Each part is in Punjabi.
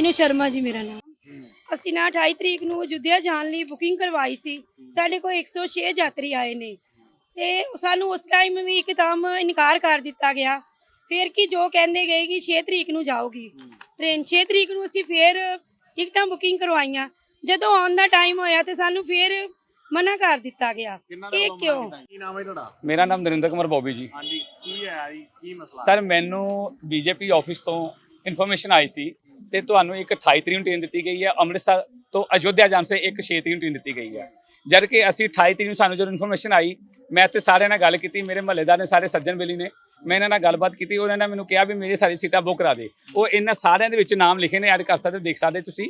ਮੀਨੂ ਸ਼ਰਮਾ ਜੀ ਮੇਰਾ ਨਾਮ। ਅਸੀਂ ਨਾ 28 ਤਰੀਕ ਨੂੰ ਅਯੁੱਧਿਆ ਜਾਣ ਲਈ ਬੁਕਿੰਗ ਕਰਵਾਈ ਸੀ। ਸਾਡੇ ਕੋਲ 106 ਯਾਤਰੀ ਆਏ ਨੇ। ਤੇ ਸਾਨੂੰ ਉਸ ਟਾਈਮ ਵੀ ਇੱਕਦਮ ਇਨਕਾਰ ਕਰ ਦਿੱਤਾ ਗਿਆ। ਫਿਰ ਕੀ ਜੋ ਕਹਿੰਦੇ ਗਏ ਕਿ 6 ਤਰੀਕ ਨੂੰ ਜਾਓਗੀ। ਟ੍ਰੇਨ 6 ਤਰੀਕ ਨੂੰ ਅਸੀਂ ਫਿਰ ਟਿਕਟਾਂ ਬੁਕਿੰਗ ਕਰਵਾਈਆਂ। ਜਦੋਂ ਆਉਣ ਦਾ ਟਾਈਮ ਹੋਇਆ ਤੇ ਸਾਨੂੰ ਫਿਰ ਮਨਾ ਕਰ ਦਿੱਤਾ ਗਿਆ। ਇਹ ਕਿਉਂ? ਕੀ ਨਾਮ ਹੈ ਤੁਹਾਡਾ? ਮੇਰਾ ਨਾਮ ਨਰਿੰਦਰ ਕੁਮਾਰ ਬੋਬੀ ਜੀ। ਹਾਂਜੀ ਕੀ ਹੈ ਜੀ? ਕੀ ਮਸਲਾ? ਸਰ ਮੈਨੂੰ ਬੀਜੇਪੀ ਆਫਿਸ ਤੋਂ ਇਨਫੋਰਮੇਸ਼ਨ ਆਈ ਸੀ। ਤੇ ਤੁਹਾਨੂੰ ਇੱਕ 28 ਤਰੀਕ ਨੂੰ ਟ੍ਰੇਨ ਦਿੱਤੀ ਗਈ ਹੈ, ਅੰਮ੍ਰਿਤਸਰ ਤੋਂ ਅਯੋਧਿਆ ਜਾਣ ਸੇ ਇੱਕ 6 ਤਰੀਕ ਨੂੰ ਟ੍ਰੇਨ ਦਿੱਤੀ ਗਈ ਹੈ। ਜਦ ਕਿ ਅਸੀਂ 28 ਤਰੀਕ ਨੂੰ ਸਾਨੂੰ ਜਦੋਂ ਇਨਫੋਰਮੇਸ਼ਨ ਆਈ, ਮੈਂ ਇੱਥੇ ਸਾਰਿਆਂ ਨਾਲ ਗੱਲ ਕੀਤੀ, ਮੇਰੇ ਮਹੱਲੇਦਾਰ ਨੇ, ਸਾਰੇ ਸੱਜਣ ਬੇਲੀ ਨੇ, ਮੈਂ ਇਹਨਾਂ ਨਾਲ ਗੱਲਬਾਤ ਕੀਤੀ, ਉਹਨਾਂ ਨੇ ਮੈਨੂੰ ਕਿਹਾ ਵੀ ਮੇਰੀ ਸਾਰੀ ਸੀਟਾਂ ਬੁੱਕ ਕਰਾ ਦੇ। ਉਹ ਇਹਨਾਂ ਸਾਰਿਆਂ ਦੇ ਵਿੱਚ ਨਾਮ ਲਿਖੇ ਨੇ, ਐਡ ਕਰ ਸਕਦੇ, ਦੇਖ ਸਕਦੇ ਹੋ ਤੁਸੀਂ।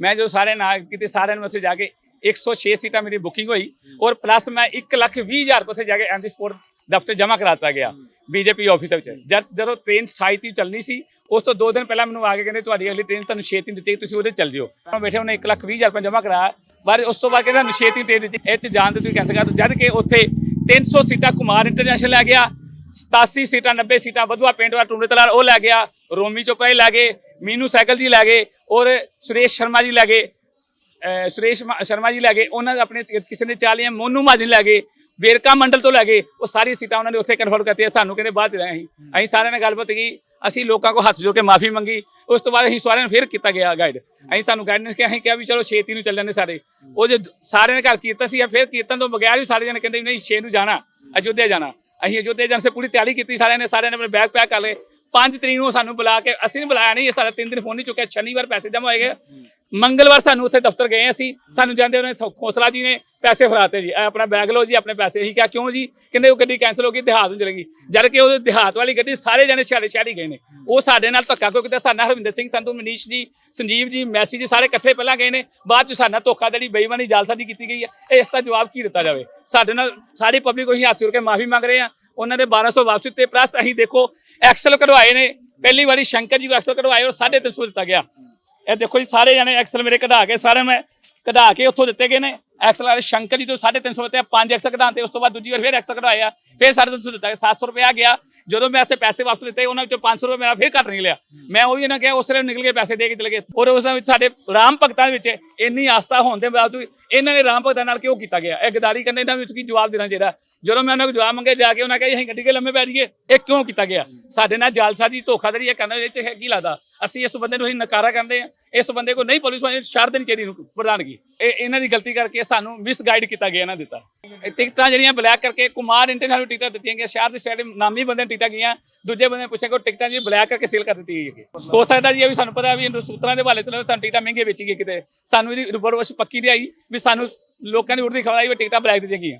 ਮੈਂ ਜਦੋਂ ਸਾਰਿਆਂ ਨਾਲ ਕੀਤੀ, ਸਾਰਿਆਂ ਨੂੰ ਉੱਥੇ ਜਾ ਕੇ 106 ਸੀਟਾਂ ਮੇਰੀ ਬੁਕਿੰਗ ਹੋਈ ਔਰ ਪਲੱਸ ਮੈਂ 1 ਲੱਖ 20 ਹਜ਼ਾਰ ਉੱਥੇ ਜਾ ਕੇ ਐਮਪੀ ਸਪੋਰਟ ਦਫ਼ਤਰ ਜਮ੍ਹਾਂ ਕਰਾਤਾ ਗਿਆ ਬੀਜੇਪੀ ਆਫਿਸ ਵਿੱਚ। ਜਦ ਜਦੋਂ ਟ੍ਰੇਨ 28 ਤਰੀਕ ਚੱਲਣੀ ਸੀ ਉਸ ਤੋਂ 2 ਦਿਨ ਪਹਿਲਾਂ ਮੈਨੂੰ ਆ ਕੇ ਕਹਿੰਦੇ ਤੁਹਾਡੀ ਅਗਲੀ ਟ੍ਰੇਨ ਤੁਹਾਨੂੰ 6 ਤਰੀਕ ਦਿੱਤੀ ਤੁਸੀਂ ਉਹਦੇ ਚੱਲ ਜਿਓ। ਮੈਂ ਬੈਠੇ ਉਹਨੇ 1 ਲੱਖ 20 ਹਜ਼ਾਰ ਰੁਪਏ ਜਮ੍ਹਾਂ ਕਰਾਇਆ। ਬਾਅਦ ਉਸ ਤੋਂ ਬਾਅਦ ਕਹਿੰਦਾ 6 ਤਰੀਕ ਟ੍ਰੇਨ ਦਿੱਤੀ ਇਹ 'ਚ ਜਾਣ ਤੇ ਤੁਸੀਂ ਕੈਂਸਲ ਕਰ ਜਦ ਕਿ ਉੱਥੇ 300 ਸੀਟਾਂ ਕੁਮਾਰ ਇੰਟਰਨੈਸ਼ਨਲ ਲੈ ਗਿਆ 87 ਸੀਟਾਂ 90 ਸੀਟਾਂ ਵਧੂਆ ਪਿੰਡ ਵਾਲਾ ਟੂਨੇ ਤਲਾਰ ਉਹ ਲੈ ਗਿਆ ਰੋਮੀ ਚੋਪੜਾ ਲੈ ਗਏ ਮੀਨੂ ਸਾਈਕਲ ਜੀ ਲੈ ਗਏ ਔਰ ਸੁਰੇਸ਼ ਸ਼ਰਮਾ ਜੀ ਲੈ ਗਏ ਸੁਰੇਸ਼ ਸ਼ਰਮਾ ਜੀ ਲੈ ਗਏ ਉਹਨਾਂ ਦੇ ਆਪਣੇ ਕਿਸੇ ਨੇ ਚਾਲੀਆਂ ਮੋਨੂ ਮਾਜਨ ਲੈ ਗਏ। ਵੇਰਕਾ ਮੰਡਲ ਤੋਂ ਲੈ ਗਏ ਉਹ ਸਾਰੀ ਸੀਟਾਂ ਉਹਨਾਂ ਨੇ ਉੱਥੇ ਕਨਫਰਮ ਕਰਤੀਆਂ ਸਾਨੂੰ ਕਹਿੰਦੇ ਬਾਅਦ ਚ ਰਹੇ ਅਸੀਂ। ਅਸੀਂ ਸਾਰਿਆਂ ਨਾਲ ਗੱਲਬਾਤ ਕੀਤੀ ਅਸੀਂ ਲੋਕਾਂ ਕੋ ਹੱਥ ਜੋੜ ਕੇ ਮਾਫੀ ਮੰਗੀ ਉਸ ਤੋਂ ਬਾਅਦ ਅਸੀਂ ਸਾਰਿਆਂ ਨੂੰ ਫਿਰ ਕੀਤਾ ਗਿਆ ਗਾਈਡ ਅਸੀਂ ਸਾਨੂੰ ਗਾਈਡੈਂਸ ਕਿ ਅਸੀਂ ਕਿਹਾ ਵੀ ਚਲੋ 6 ਨੂੰ ਚੱਲ ਜਾਂਦੇ ਸਾਰੇ। ਉਹ ਜੇ ਸਾਰਿਆਂ ਨੇ ਘਰ ਕੀਤਾ ਸੀ ਫਿਰ ਕੀਰਤਨ ਤੋਂ ਬਗੈਰ ਵੀ ਸਾਰੇ ਜਣੇ ਕਹਿੰਦੇ ਨਹੀਂ 6 ਨੂੰ ਜਾਣਾ ਅਯੁੱਧਿਆ ਜਾਣਾ। ਅਸੀਂ ਅਯੁੱਧਿਆ ਜਾਣ ਸੇ ਪੂਰੀ ਤਿਆਰੀ ਕੀਤੀ ਸਾਰਿਆਂ ਨੇ ਸਾਰਿਆਂ ਨੇ ਆਪਣੇ ਬੈਗ ਪੈਕ ਕਰ ਲਏ। 5 ਤਰੀਕ ਨੂੰ ਸਾਨੂੰ ਬੁਲਾ ਕੇ ਅਸੀਂ ਨਹੀਂ ਬੁਲਾਇਆ ਨਹੀਂ ਇਹ ਸਾਡਾ 3 ਦਿਨ ਫੋਨ ਨਹੀਂ ਚੁੱਕਿਆ ਸ਼ਨੀਵਾਰ ਪੈਸੇ ਜਮ੍ਹਾਂ ਹੋਏ ਗਏ। ਮੰਗਲਵਾਰ ਸਾਨੂੰ ਉੱਥੇ ਦਫ਼ਤਰ ਗਏ ਅਸੀਂ, ਸਾਨੂੰ ਜਾਂਦੇ ਉਹਨੇ ਖੋਸਲਾ ਜੀ ਨੇ ਪੈਸੇ ਫੜਾਤੇ ਜੀ। ਆਪਣਾ ਬੈਗ ਲਓ ਜੀ, ਆਪਣੇ ਪੈਸੇ ਹੀ ਕਿਹਾ, ਕਿਉਂ ਜੀ? ਕਹਿੰਦੇ, ਉਹ ਗੱਡੀ ਕੈਂਸਲ ਹੋ ਗਈ, ਦਿਹਾਤ ਨੂੰ ਚਲੇਗੀ ਜਦ ਕਿ ਉਹ ਦਿਹਾਤ ਵਾਲੀ ਗੱਡੀ ਸਾਰੇ ਜਣੇ ਛਾੜੇ ਛਾੜੀ ਗਏ ਨੇ। ਉਹ ਸਾਡੇ ਨਾਲ ਧੱਕਾ ਕਿਉਂ ਕੀਤਾ, ਸਾਡੇ ਨਾਲ ਹਰਵਿੰਦਰ ਸਿੰਘ, ਸੰਧੂ, ਮਨੀਸ਼ ਜੀ, ਸੰਜੀਵ ਜੀ, ਮੈਸੀ ਜੀ ਸਾਰੇ ਇਕੱਠੇ ਪਹਿਲਾਂ ਗਏ ਨੇ। ਬਾਅਦ ਚ ਸਾਡਾ ਧੋਖਾ ਧੋਖਾਧੜੀ ਬੇਈਮਾਨੀ ਜਾਲਸਾਜ਼ੀ ਕੀਤੀ ਗਈ ਹੈ ਇਸ ਦਾ ਜਵਾਬ ਕੀ ਦਿੱਤਾ ਜਾਵੇ? ਸਾਡੇ ਨਾਲ ਸਾਰੀ ਪਬਲਿਕ ਉਹੀ ਹੱਥ ਜੋੜ ਕੇ ਮਾਫੀ ਮੰਗ ਰਹੇ ਆ। ਉਹਨਾਂ ਦੇ 1200 ਵਾਪਸ ਦਿੱਤੇ ਪਲੱਸ ਅਸੀਂ ਦੇਖੋ ਐਕਸਲ ਕਢਵਾਏ ਨੇ। ਪਹਿਲੀ ਵਾਰੀ ਸ਼ੰਕਰ ਜੀ ਨੂੰ ਐਕਸਲ ਕਢਵਾਏ ਔਰ 350 ਦਿੱਤਾ ਗਿਆ। ਇਹ ਦੇਖੋ ਜੀ, ਸਾਰੇ ਜਣੇ ਐਕਸਲ ਮੇਰੇ ਕਢਾ ਕੇ ਸਾਰੇ ਮੈਂ ਕਢਾ ਕੇ ਉੱਥੋਂ ਦਿੱਤੇ ਗਏ ਨੇ। ਐਕਸਲ ਵਾਲੇ ਸ਼ੰਕਰ ਜੀ ਤੋਂ 350 ਦਿੱਤੇ ਪੰਜ ਐਕਸਲ ਕਢਾਉਂਦੇ, ਉਸ ਤੋਂ ਬਾਅਦ ਦੂਜੀ ਵਾਰ ਫਿਰ ਐਕਸਲ ਕਢਵਾਏ ਆ ਫਿਰ 350 ਦਿੱਤਾ ਗਿਆ 700 ਰੁਪਏ ਆ ਗਿਆ। ਜਦੋਂ ਮੈਂ ਇੱਥੇ ਪੈਸੇ ਵਾਪਸ ਦਿੱਤੇ ਉਹਨਾਂ ਵਿੱਚੋਂ 500 ਰੁਪਏ ਮੇਰਾ ਫਿਰ ਘੱਟ ਨਿਕਲਿਆ ਮੈਂ ਉਹ ਵੀ ਇਹਨਾਂ ਕਿਹਾ, ਉਸ ਵੇਲੇ ਨਿਕਲ ਕੇ ਪੈਸੇ ਦੇ ਕੇ ਚਲੇ ਗਏ। ਔਰ ਉਸ ਵਿੱਚ ਸਾਡੇ ਰਾਮ ਭਗਤਾਂ ਦੇ ਵਿੱਚ ਇੰਨੀ ਆਸਥਾ ਹੋਣ ਦੇ ਬਾਵਜੂਦ ਇਹਨਾਂ ਨੇ ਰਾਮ ਭਗਤਾਂ ਨਾਲ ਕਿਉਂ ਕੀਤਾ ਗਿਆ? ਇਹ ਗਦਾਰੀ ਕਰਨੇ ਇਹਨਾਂ ਵਿੱਚ ਕੀ ਜਵਾਬ ਦੇਣਾ ਚਾਹੀਦਾ? ਜਦੋਂ ਮੈਂ ਉਹਨਾਂ ਕੋਲ ਜਵਾਬ ਮੰਗੇ ਜਾ ਕੇ ਉਹਨਾਂ ਕਹੇ, ਅਸੀਂ ਗੱਡੀ ਕੇ ਲੰਮੇ ਪੈ ਜਾਈਏ। ਇਹ ਕਿਉਂ ਕੀਤਾ ਗਿਆ? ਸਾਡੇ ਨਾਲ ਜਾਲਸਾਜੀ ਧੋਖਾਧੜੀ ਇਹ ਕਰਨਾ ਇਹਦੇ ਚ ਹੈ ਕੀ ਲੱਗਦਾ ਅਸੀਂ ਇਸ ਬੰਦੇ ਨੂੰ ਅਸੀਂ ਨਕਾਰਾ ਕਰਦੇ ਆ ਇਸ ਬੰਦੇ ਕੋ ਨਹੀਂ ਪੁਲਿਸ ਵਾਲੇ ਛੱਡ ਦੇਣੀ ਚਾਹੀਦੀ ਨੂੰ ਪ੍ਰਧਾਨਗੀ ਇਹ ਇਹਨਾਂ ਦੀ ਗਲਤੀ ਕਰਕੇ ਸਾਨੂੰ ਮਿਸ ਗਾਈਡ ਕੀਤਾ ਗਿਆ, ਇਹਨਾਂ ਦਿੱਤਾ। ਟਿਕਟਾਂ ਜਿਹੜੀਆਂ ਬਲੈਕ ਕਰਕੇ ਕੁਮਾਰ ਇੰਟਰਨੈਸ਼ਨਲ ਟਿਕਟਾਂ ਦਿੱਤੀਆਂ ਗਈਆਂ। ਸ਼ਹਿਰ ਦੇ ਸਾਡੇ ਨਾਮੀ ਬੰਦੇ ਨੂੰ ਟਿਕਟਾਂ ਗਈਆਂ। ਦੂਜੇ ਬੰਦੇ ਨੇ ਪੁੱਛਿਆ ਕਿ ਉਹ ਟਿਕਟਾਂ ਜੀ ਬਲੈਕ ਕਰਕੇ ਸੇਲ ਕਰ ਦਿੱਤੀ ਗਈ ਹੈ ਹੋ ਸਕਦਾ ਜੀ ਇਹ ਵੀ ਸਾਨੂੰ ਪਤਾ ਵੀ ਇਹਨੂੰ ਸੂਤਰਾਂ ਦੇ ਹਵਾਲੇ ਤੋਂ ਸਾਨੂੰ ਟਿਕਟਾਂ ਮਹਿੰਗੀਆਂ ਵੇਚੀ ਗਈ ਕਿਤੇ। ਸਾਨੂੰ ਇਹਦੀ ਰਿਪੋਰਟ ਪੱਕੀ ਨਹੀਂ ਆਈ ਵੀ ਸਾਨੂੰ ਲੋਕਾਂ ਦੀ ਉੜਦੀ ਖਬਰ ਆਈ ਵੀ ਟਿਕਟਾਂ ਬਲੈਕ ਦਿੱਤੀਆਂ ਗਈਆਂ।